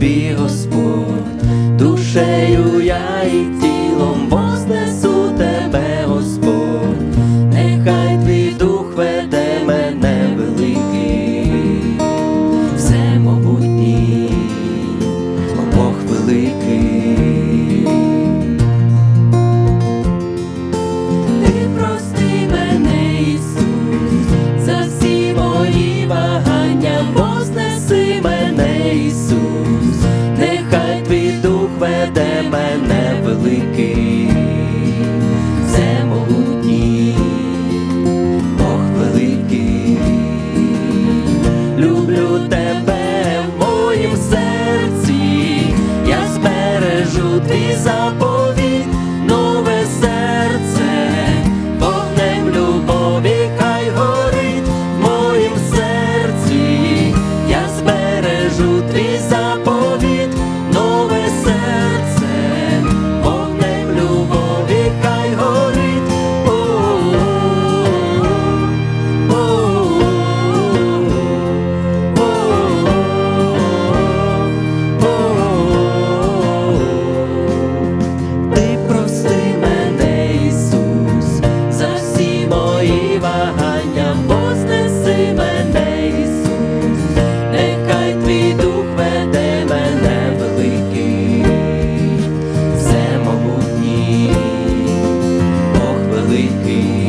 тобі, Господь, душею я і люблю тебе. Sleepy.